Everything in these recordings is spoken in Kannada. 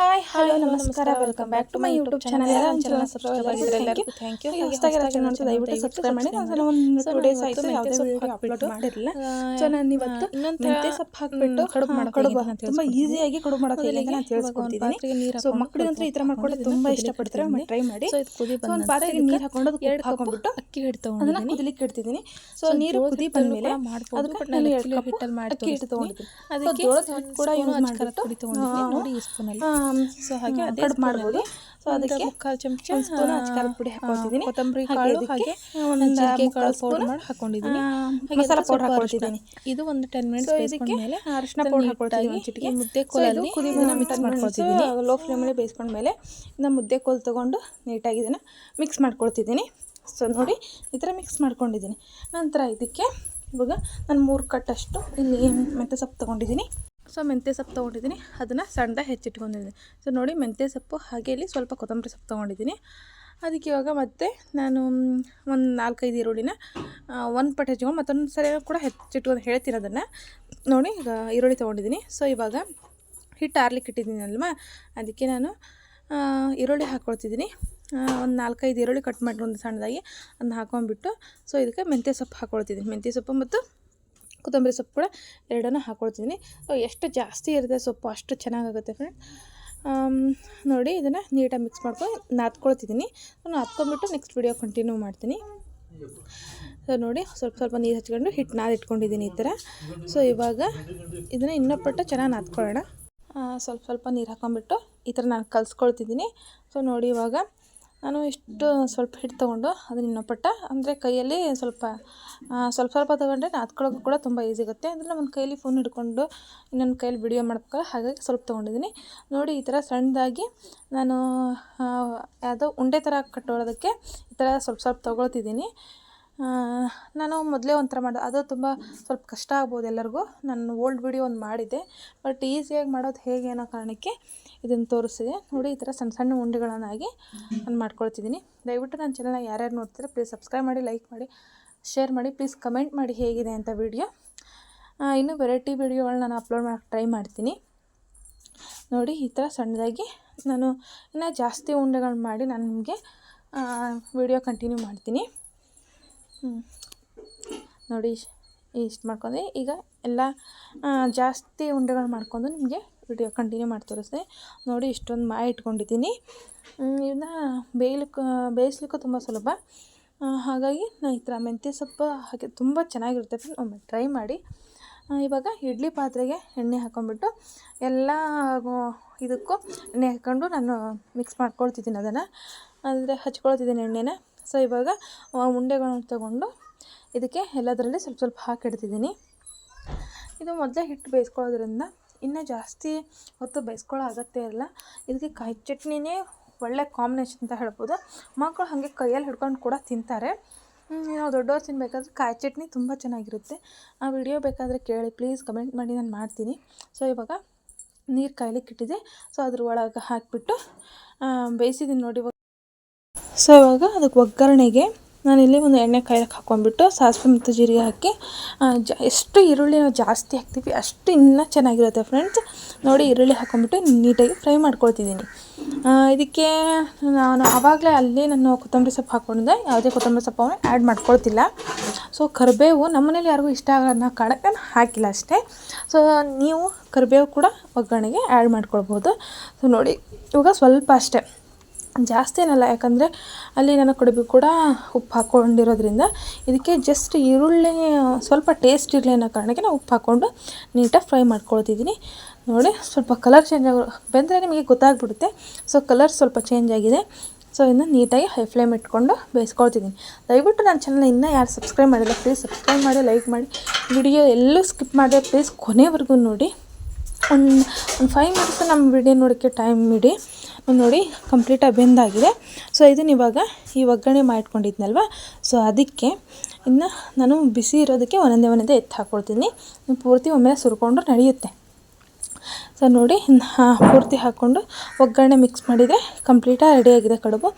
ಹಾಯ್ ಹಲೋ ನಮಸ್ಕಾರ. Welcome back to my YouTube channel ಎಲ್ಲ ಚಾನಲ್ ಸಬ್ಸ್ಕ್ರೈಬ್ ಆಗಿದ್ರೆ ಎಲ್ಲರಿಗೂ ಥ್ಯಾಂಕ್ ಯು ಹೊಸದಾಗಿ ನೋಡ್ತಾ ದಯವಿಟ್ಟು ಸಬ್ಸ್ಕ್ರೈಬ್ ಮಾಡಿ. ನಾನು ಒಂದು ಟೂ ಡೇಸ್ ಆಯಿತು ಯಾವುದೇ ವೀಡಿಯೋ ಅಪ್ಲೋಡ್ ಮಾಡಿರಲಿಲ್ಲ ಸೊ ನಾನು ಇವತ್ತು ಮೆಂತೆ ಸೊಪ್ಪು ಹಾಕ್ಬಿಟ್ಟು ಕಡುಬು ಕಡುಬು. ತುಂಬ ಈಸಿಯಾಗಿ ಕಡುಬು ಮಾಡೋದು ಹೇಗೆ ನಾನು ತಿಳಿಸ್ಕೊಡ್ತಿದ್ದೀನಿ ಸೊ ಅಂತ ಈ ಥರ ಮಾಡ್ಕೊಳ್ಳೋದು ತುಂಬ ಇಷ್ಟಪಡ್ತಾರೆ. ಟ್ರೈ ಮಾಡಿ. ಸೊ ಇದು ಕುದಿ ಒಂದು ಪಾತ್ರೆಗೆ ನೀರು ಹಾಕೊಂಡು ಎರಡು ಹಾಕೊಂಡ್ಬಿಟ್ಟು ಅಕ್ಕಿ ಹಿಟ್ಟು ಅದನ್ನ ಕುದಿಲಿಕ್ಕೆ ಇಡ್ತಿದ್ದೀನಿ ಸೊ ನೀರು ಕುದಿ ಬಂದ ಮೇಲೆ ಅದಕ್ಕೆ ನಾನು ಎರಡು ಕಪ್ ಹಿಟ್ಟಲ್ಲಿ ಮಾಡಿ ಅಕ್ಕಿ ಹಿಟ್ಟು ತೊಗೊಂಡಿದ್ದೀನಿ. ಅದಕ್ಕೆ ಕೂಡ ಯೂಸ್ ಮಾಡಿಬಿಟ್ಟು ನೋಡಿ ಈ ಸ್ಪೂನಲ್ಲಿ ಸೊ ಹಾಗೆ ಅದೇ ಮಾಡ್ಬೋದು. ಸೊ ಅದಕ್ಕೆ ಮುಕ್ಕಾಲು ಚಮಚ ಒಂದು ಸ್ಪೂನ್ ಅಚ್ಕಾರದ ಪುಡಿ ಹಾಕೊಂಡಿದ್ದೀನಿ ಕೊತ್ತಂಬರಿ ಕಾಳು ಹಾಗೆ ಒಂದು ಜೀರಿಗೆ ಕಾಳು ಪೌಡರ್ ಮಾಡಿ ಹಾಕೊಂಡಿದ್ದೀನಿ ಹಾಗೆ ಮಸಾಲ ಪೌಡರ್ ಹಾಕೊಂಡಿದ್ದೀನಿ ಇದು ಒಂದು ಟೆನ್ ಮಿನಿಟ್ಸ್ ಬೇಯಿಸ್ಕೊಂಡ ಮೇಲೆ ಅರಿಶಿನ ಪೌಡರ್ ಹಾಕೊಳ್ತೀನಿ ಒಂದು ಚಿಟಿಕೆ ಮುದ್ದೆ ಕೋಲಲ್ಲಿ ಕುದಿ ಇದನ್ನ ಮಿಕ್ಸ್ ಮಾಡ್ಕೊಳ್ತಿದ್ದೀನಿ ಲೋ ಫ್ಲೇಮಲ್ಲಿ ಬೇಯಿಸ್ಕೊಂಡ್ಮೇಲೆ ಇದನ್ನ ಮುದ್ದೆ ಕೋಲ್ ತೊಗೊಂಡು ನೀಟಾಗಿ ಇದನ್ನು ಮಿಕ್ಸ್ ಮಾಡ್ಕೊಳ್ತಿದ್ದೀನಿ ಸೊ ನೋಡಿ ಈ ಥರ ಮಿಕ್ಸ್ ಮಾಡ್ಕೊಂಡಿದ್ದೀನಿ ನಂತರ ಇದಕ್ಕೆ ಇವಾಗ ನಾನು ಮೂರು ಕಟ್ಟಷ್ಟು ಇಲ್ಲಿ ಮೆಂತ್ಯ ಸೊಪ್ಪು ತೊಗೊಂಡಿದ್ದೀನಿ ಸೊ ಮೆಂತ್ಯ ಸೊಪ್ಪು ತೊಗೊಂಡಿದ್ದೀನಿ. ಅದನ್ನು ಸಣ್ಣದಾಗಿ ಹೆಚ್ಚಿಟ್ಕೊಂಡಿದ್ದೀನಿ. ಸೊ ನೋಡಿ ಮೆಂತ್ಯ ಸೊಪ್ಪು ಹಾಗೆ ಇಲ್ಲಿ ಸ್ವಲ್ಪ ಕೊತ್ತಂಬರಿ ಸೊಪ್ಪು ತೊಗೊಂಡಿದ್ದೀನಿ. ಅದಕ್ಕೆ ಇವಾಗ ಮತ್ತೆ ನಾನು ಒಂದು ನಾಲ್ಕೈದು ಈರುಳ್ಳಿನ ಒಂದು ಪಟ್ಟು ಹೆಚ್ಚಿಕೊಂಡು ಮತ್ತೊಂದು ಸರಿ ಕೂಡ ಹೆಚ್ಚಿಟ್ಕೊಂಡು ಹೇಳ್ತೀನಿ ಅದನ್ನು. ನೋಡಿ ಈಗ ಈರುಳ್ಳಿ ತೊಗೊಂಡಿದ್ದೀನಿ. ಸೊ ಇವಾಗ ಹಿಟ್ಟು ಆರ್ಲಿಕ್ಕೆ ಇಟ್ಟಿದ್ದೀನಿ ಅಲ್ವಾ? ಅದಕ್ಕೆ ನಾನು ಈರುಳ್ಳಿ ಹಾಕ್ಕೊಳ್ತಿದ್ದೀನಿ ಒಂದು ನಾಲ್ಕೈದು ಈರುಳ್ಳಿ ಕಟ್ ಮಾಡ್ಕೊಂಡು ಸಣ್ಣದಾಗಿ ಅದನ್ನ ಹಾಕೊಂಡ್ಬಿಟ್ಟು, ಸೊ ಇದಕ್ಕೆ ಮೆಂತ್ಯ ಸೊಪ್ಪು ಹಾಕ್ಕೊಳ್ತಿದ್ದೀನಿ ಮೆಂತ್ಯ ಸೊಪ್ಪು ಮತ್ತು ಕೊತ್ತಂಬರಿ ಸೊಪ್ಪು ಕೂಡ ಎರಡನ್ನೂ ಹಾಕ್ಕೊಳ್ತಿದ್ದೀನಿ ಎಷ್ಟು ಜಾಸ್ತಿ ಇರುತ್ತೆ ಸೊಪ್ಪು, ಅಷ್ಟು ಚೆನ್ನಾಗಾಗುತ್ತೆ ಫ್ರೆಂಡ್ ನೋಡಿ, ಇದನ್ನು ನೀಟಾಗಿ ಮಿಕ್ಸ್ ಮಾಡ್ಕೊಂಡು ನಾದ್ಕೊಳ್ತಿದ್ದೀನಿ. ನಾದ್ಕೊಂಡ್ಬಿಟ್ಟು ನೆಕ್ಸ್ಟ್ ವಿಡಿಯೋ ಕಂಟಿನ್ಯೂ ಮಾಡ್ತೀನಿ. ಸೊ ನೋಡಿ, ಸ್ವಲ್ಪ ಸ್ವಲ್ಪ ನೀರು ಹಚ್ಕೊಂಡು ಹಿಟ್ಟು ನಾದಿಟ್ಕೊಂಡಿದ್ದೀನಿ ಈ ಥರ ಸೊ ಇವಾಗ ಇದನ್ನು ಇನ್ನೊಪ್ಪಟ್ಟು ಪಟ್ಟು ಚೆನ್ನಾಗಿ ನಾದ್ಕೊಳ್ಳೋಣ. ಸ್ವಲ್ಪ ಸ್ವಲ್ಪ ನೀರು ಹಾಕೊಂಡ್ಬಿಟ್ಟು ಈ ಥರ ನಾನು ಕಲಿಸ್ಕೊಳ್ತಿದ್ದೀನಿ. ಸೊ ನೋಡಿ, ಇವಾಗ ನಾನು ಇಷ್ಟು ಸ್ವಲ್ಪ ಹಿಟ್ಟು ತೊಗೊಂಡು ಅದನ್ನ ಪಟ್ಟ, ಅಂದರೆ ಕೈಯಲ್ಲಿ ಸ್ವಲ್ಪ ಸ್ವಲ್ಪ ಸ್ವಲ್ಪ ತೊಗೊಂಡ್ರೆ ಹತ್ಕೊಳ್ಳೋಕ್ಕೂ ಕೂಡ ತುಂಬ ಈಸಿ ಆಗುತ್ತೆ. ಅಂದರೆ ನಮ್ಮ ಕೈಯಲ್ಲಿ ಫೋನ್ ಹಿಡ್ಕೊಂಡು ಇನ್ನೊಂದು ಕೈಯಲ್ಲಿ ವಿಡಿಯೋ ಮಾಡ್ಬೇಕಲ್ಲ ಹಾಗಾಗಿ ಸ್ವಲ್ಪ ತೊಗೊಂಡಿದ್ದೀನಿ ನೋಡಿ, ಈ ಥರ ಸಣ್ಣದಾಗಿ ನಾನು ಯಾವುದೋ ಉಂಡೆ ಥರ ಕಟ್ಟೋದಕ್ಕೆ ಈ ಥರ ಸ್ವಲ್ಪ ಸ್ವಲ್ಪ ತೊಗೊಳ್ತಿದ್ದೀನಿ ನಾನು ಮೊದಲೇ ಒಂಥರ ಮಾಡೋದು ಅದು ತುಂಬ ಸ್ವಲ್ಪ ಕಷ್ಟ ಆಗ್ಬೋದು ಎಲ್ಲರಿಗೂ. ನಾನು ಓಲ್ಡ್ ವಿಡಿಯೋ ಒಂದು ಮಾಡಿದ್ದೆ ಬಟ್ ಈಸಿಯಾಗಿ ಮಾಡೋದು ಹೇಗೆ ಅನ್ನೋ ಕಾರಣಕ್ಕೆ ಇದನ್ನು ತೋರಿಸಿದೆ ನೋಡಿ, ಈ ಥರ ಸಣ್ಣ ಸಣ್ಣ ಉಂಡೆಗಳನ್ನಾಗಿ ನಾನು ಮಾಡ್ಕೊಳ್ತಿದ್ದೀನಿ ದಯವಿಟ್ಟು ನನ್ನ ಚಾನಲ್ನ ಯಾರ್ಯಾರು ನೋಡ್ತಿದ್ರೆ ಪ್ಲೀಸ್ ಸಬ್ಸ್ಕ್ರೈಬ್ ಮಾಡಿ ಲೈಕ್ ಮಾಡಿ ಶೇರ್ ಮಾಡಿ ಪ್ಲೀಸ್ ಕಮೆಂಟ್ ಮಾಡಿ ಹೇಗಿದೆ ಅಂತ ವಿಡಿಯೋ ಇನ್ನೂ ವೆರೈಟಿ ವಿಡಿಯೋಗಳನ್ನ ನಾನು ಅಪ್ಲೋಡ್ ಮಾಡೋಕ್ಕೆ ಟ್ರೈ ಮಾಡ್ತೀನಿ. ನೋಡಿ, ಈ ಥರ ಸಣ್ಣದಾಗಿ ನಾನು ಇನ್ನೂ ಜಾಸ್ತಿ ಉಂಡೆಗಳನ್ನ ಮಾಡಿ ನಾನು ನಿಮಗೆ ವಿಡಿಯೋ ಕಂಟಿನ್ಯೂ ಮಾಡ್ತೀನಿ. ನೋಡಿ, ಇಷ್ಟು ಮಾಡ್ಕೊಂಡೆ. ಈಗ ಎಲ್ಲ ಜಾಸ್ತಿ ಉಂಡೆಗಳು ಮಾಡ್ಕೊಂಡು ನಿಮಗೆ ವಿಡಿಯೋ ಕಂಟಿನ್ಯೂ ಮಾಡಿ ತೋರಿಸ್ದೆ. ನೋಡಿ, ಇಷ್ಟೊಂದು ಮಾ ಇಟ್ಕೊಂಡಿದ್ದೀನಿ. ಇದನ್ನ ಬೇಯ್ಲಿಕ್ಕೆ ಬೇಯಿಸ್ಲಿಕ್ಕೂ ತುಂಬ ಸುಲಭ. ಹಾಗಾಗಿ ನಾನು ಈ ಥರ ಮೆಂತ್ಯ ಸೊಪ್ಪು ಹಾಗೆ ತುಂಬ ಚೆನ್ನಾಗಿರುತ್ತೆ. ಒಮ್ಮೆ ಟ್ರೈ ಮಾಡಿ. ಇವಾಗ ಇಡ್ಲಿ ಪಾತ್ರೆಗೆ ಎಣ್ಣೆ ಹಾಕೊಂಡ್ಬಿಟ್ಟು ಎಲ್ಲ ಇದಕ್ಕೂ ಎಣ್ಣೆ ಹಾಕ್ಕೊಂಡು ನಾನು ಮಿಕ್ಸ್ ಮಾಡ್ಕೊಳ್ತಿದ್ದೀನಿ ಅದನ್ನು. ಅಂದರೆ ಹಚ್ಕೊಳ್ತಿದ್ದೀನಿ ಎಣ್ಣೆನ. ಸೊ ಇವಾಗ ಉಂಡೆಗಳನ್ನು ತಗೊಂಡು ಇದಕ್ಕೆ ಎಲ್ಲದರಲ್ಲಿ ಸ್ವಲ್ಪ ಸ್ವಲ್ಪ ಹಾಕಿಡ್ತಿದ್ದೀನಿ ಇದು ಮೊದಲೇ ಹಿಟ್ಟು ಬೇಯಿಸ್ಕೊಳ್ಳೋದ್ರಿಂದ ಇನ್ನೂ ಜಾಸ್ತಿ ಹೊತ್ತು ಬೇಯಿಸ್ಕೊಳ್ಳೋ ಅಗತ್ಯ ಇಲ್ಲ. ಇದಕ್ಕೆ ಕಾಯಿ ಚಟ್ನಿನೇ ಒಳ್ಳೆ ಕಾಂಬಿನೇಷನ್ ಅಂತ ಹೇಳ್ಬೋದು. ಮಕ್ಕಳು ಹಾಗೆ ಕೈಯಲ್ಲಿ ಹಿಡ್ಕೊಂಡು ಕೂಡ ತಿಂತಾರೆ. ನಾವು ದೊಡ್ಡವ್ರು ತಿನ್ನಬೇಕಾದ್ರೆ ಕಾಯಿ ಚಟ್ನಿ ತುಂಬ ಚೆನ್ನಾಗಿರುತ್ತೆ. ಆ ವಿಡಿಯೋ ಬೇಕಾದರೆ ಕೇಳಿ ಪ್ಲೀಸ್ ಕಮೆಂಟ್ ಮಾಡಿ, ನಾನು ಮಾಡ್ತೀನಿ. ಸೊ ಇವಾಗ ನೀರು ಕಾಯ್ಲಿಕ್ಕೆ ಇಟ್ಟಿದೆ. ಸೊ ಅದ್ರ ಒಳಗೆ ಹಾಕಿಬಿಟ್ಟು ಬೇಯಿಸಿದ್ದೀನಿ ನೋಡಿ ಸೊ ಇವಾಗ ಅದಕ್ಕೆ ಒಗ್ಗರಣೆಗೆ ನಾನಿಲ್ಲಿ ಒಂದು ಎಣ್ಣೆ ಕಾಯಕ್ಕೆ ಹಾಕ್ಕೊಂಡ್ಬಿಟ್ಟು ಸಾಸಿವೆ ಮತ್ತು ಜೀರಿಗೆ ಹಾಕಿ ಜ, ಎಷ್ಟು ಈರುಳ್ಳಿ ನಾವು ಜಾಸ್ತಿ ಹಾಕ್ತೀವಿ, ಅಷ್ಟು ಇನ್ನೂ ಚೆನ್ನಾಗಿರುತ್ತೆ ಫ್ರೆಂಡ್ಸ್ ನೋಡಿ, ಈರುಳ್ಳಿ ಹಾಕ್ಕೊಂಡ್ಬಿಟ್ಟು ನೀಟಾಗಿ ಫ್ರೈ ಮಾಡ್ಕೊಳ್ತಿದ್ದೀನಿ ಇದಕ್ಕೆ ನಾನು ಆವಾಗಲೇ ಅಲ್ಲಿ ನಾನು ಕೊತ್ತಂಬರಿ ಸೊಪ್ಪು ಹಾಕ್ಕೊಂಡಿದ್ದೆ ಯಾವುದೇ ಕೊತ್ತಂಬರಿ ಸೊಪ್ಪನ್ನು ಆ್ಯಡ್ ಮಾಡ್ಕೊಳ್ತಿಲ್ಲ. ಸೊ ಕರಿಬೇವು ನಮ್ಮನೇಲಿ ಯಾರಿಗೂ ಇಷ್ಟ ಆಗಲ್ಲ ಅನ್ನೋ ನಾನು ಹಾಕಿಲ್ಲ ಅಷ್ಟೇ. ಸೊ ನೀವು ಕರಿಬೇವು ಕೂಡ ಒಗ್ಗರಣೆಗೆ ಆ್ಯಡ್ ಮಾಡ್ಕೊಳ್ಬೋದು. ಸೊ ನೋಡಿ, ಇವಾಗ ಸ್ವಲ್ಪ ಅಷ್ಟೇ. ಜಾಸ್ತಿ ಏನಲ್ಲ, ಯಾಕಂದರೆ ಅಲ್ಲಿ ನಾನು ಕಡುಬು ಕೂಡ ಉಪ್ಪು ಹಾಕ್ಕೊಂಡಿರೋದ್ರಿಂದ ಇದಕ್ಕೆ ಜಸ್ಟ್ ಈರುಳ್ಳಿ, ಸ್ವಲ್ಪ ಟೇಸ್ಟ್ ಇರಲಿ ಅನ್ನೋ ಕಾರಣಕ್ಕೆ ನಾನು ಉಪ್ಪು ಹಾಕ್ಕೊಂಡು ನೀಟಾಗಿ ಫ್ರೈ ಮಾಡ್ಕೊಳ್ತಿದ್ದೀನಿ. ನೋಡಿ, ಸ್ವಲ್ಪ ಕಲರ್ ಚೇಂಜ್ ಆಗೋ, ಬೆಂದರೆ ನಿಮಗೆ ಗೊತ್ತಾಗ್ಬಿಡುತ್ತೆ. ಸೊ ಕಲರ್ ಸ್ವಲ್ಪ ಚೇಂಜ್ ಆಗಿದೆ. ಸೊ ಇನ್ನು ನೀಟಾಗಿ ಹೈ ಫ್ಲೇಮ್ ಇಟ್ಕೊಂಡು ಬೇಯಿಸ್ಕೊಳ್ತಿದ್ದೀನಿ. ದಯವಿಟ್ಟು ನನ್ನ ಚಾನಲ್ನ ಇನ್ನೂ ಯಾರು ಸಬ್ಸ್ಕ್ರೈಬ್ ಮಾಡಿಲ್ಲ ಪ್ಲೀಸ್ ಸಬ್ಸ್ಕ್ರೈಬ್ ಮಾಡಿ ಲೈಕ್ ಮಾಡಿ. ವಿಡಿಯೋ ಎಲ್ಲೂ ಸ್ಕಿಪ್ ಮಾಡಿದೆ ಪ್ಲೀಸ್ ಕೊನೆವರೆಗೂ ನೋಡಿ. ಒಂದು ಒಂದು ಫೈವ್ ಮಿನಿಟ್ಸ್ ನಮ್ಮ ವಿಡಿಯೋ ನೋಡೋಕ್ಕೆ ಟೈಮ್ ಇಡಿ. ನೋಡಿ ಕಂಪ್ಲೀಟಾಗಿ ಬೆಂದಾಗಿದೆ. ಸೊ ಇದನ್ನ ಇವಾಗ ಈ ಒಗ್ಗರಣೆ ಮಾಡಿಟ್ಕೊಂಡಿದ್ನಲ್ವ ಸೊ ಅದಕ್ಕೆ ಇನ್ನು ನಾನು ಬಿಸಿ ಇರೋದಕ್ಕೆ ಒಂದೊಂದೇ ಒಂದೊಂದೇ ಎತ್ತು ಹಾಕ್ಕೊಳ್ತೀನಿ ಪೂರ್ತಿ ಒಮ್ಮೆ ಸುರ್ಕೊಂಡು ನಡೆಯುತ್ತೆ. ಸೊ ನೋಡಿ ಪೂರ್ತಿ ಹಾಕ್ಕೊಂಡು ಒಗ್ಗರಣೆ ಮಿಕ್ಸ್ ಮಾಡಿದರೆ ಕಂಪ್ಲೀಟಾಗಿ ರೆಡಿಯಾಗಿದೆ ಕಡುಬು.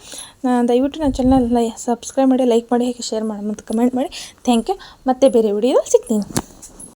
ದಯವಿಟ್ಟು ನನ್ನ ಚಾನಲ್ ಲೈ ಸಬ್ಸ್ಕ್ರೈಬ್ ಮಾಡಿ ಲೈಕ್ ಮಾಡಿ, ಹೇಗೆ ಶೇರ್ ಮಾಡಿ, ಮತ್ತು ಕಮೆಂಟ್ ಮಾಡಿ. ಥ್ಯಾಂಕ್ ಯು ಮತ್ತೆ ಬೇರೆ ವಿಡಿಯೋದಲ್ಲಿ ಸಿಗ್ತೀನಿ.